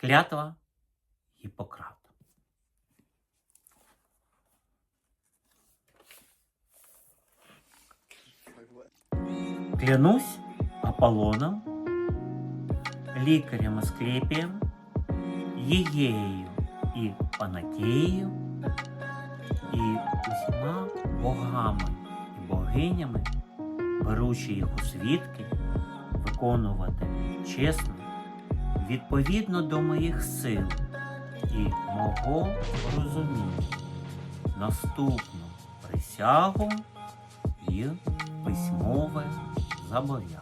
Клятва Гіппократа. Клянусь Аполлоном, лікарем Асклепієм, Єєю і Панакією, і усіма богами і богинями, беручи їх у свідки, виконувати чесно, відповідно до моїх сил і мого розуміння, наступну присягу і письмове зобов'язання.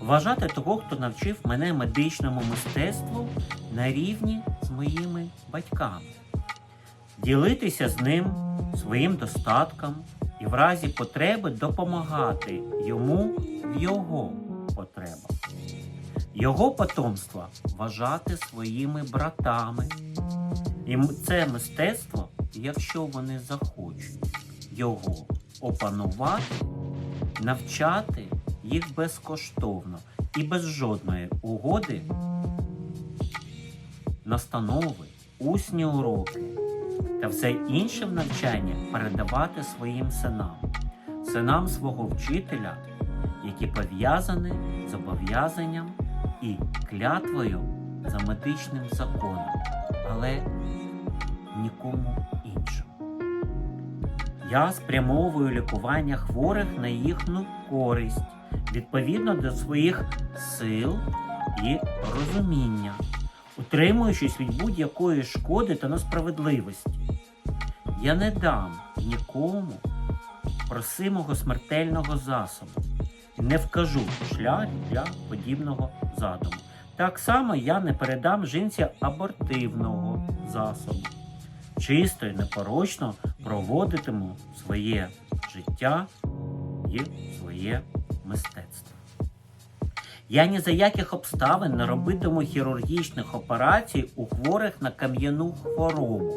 Вважати того, хто навчив мене медичному мистецтву на рівні з моїми батьками, ділитися з ним своїм достатком і в разі потреби допомагати йому в його потребах. Його потомства вважати своїми братами. І це мистецтво, якщо вони захочуть його опанувати, навчати їх безкоштовно і без жодної угоди, настанови, усні уроки та все інше в навчання передавати своїм синам, синам свого вчителя, які пов'язані з зобов'язанням і клятвою за медичним законом, але нікому іншому. Я спрямовую лікування хворих на їхню користь відповідно до своїх сил і розуміння, утримуючись від будь-якої шкоди та несправедливості. Я не дам нікому просимого смертельного засобу не вкажу шлях для подібного задуму. Так само я не передам жінці абортивного засобу. Чисто і непорочно проводитиму своє життя і своє мистецтво. Я ні за яких обставин не робитиму хірургічних операцій у хворих на кам'яну хворобу,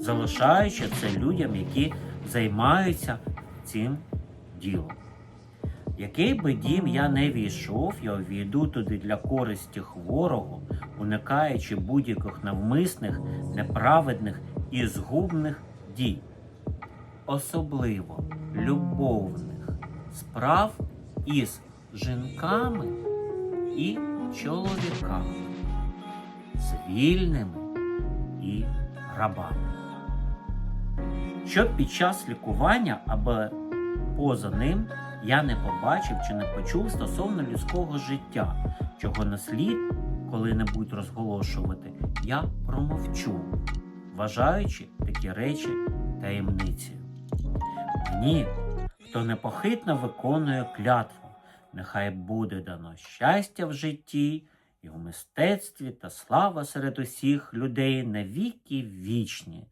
залишаючи це людям, які займаються цим ділом. Який би дім я не війшов, я увійду туди для користі хворого, уникаючи будь-яких навмисних, неправедних і згубних дій, особливо любовних справ із жінками і чоловіками, з вільними і рабами. Щоб під час лікування або поза ним я не побачив чи не почув стосовно людського життя, чого не слід коли-небудь розголошувати, я промовчу, вважаючи такі речі таємницею. Мені, хто непохитно виконує клятву, нехай буде дано щастя в житті і в мистецтві та слава серед усіх людей на віки вічні.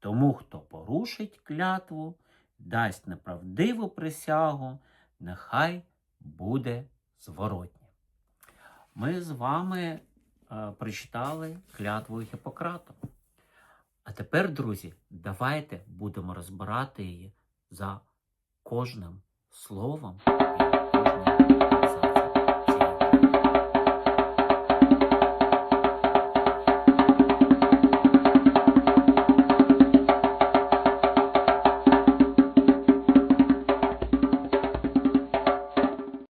Тому, хто порушить клятву, дасть неправдиву присягу, нехай буде зворотнє. Ми з вами е, прочитали клятву Гіппократа. А тепер, друзі, давайте будемо розбирати її за кожним словом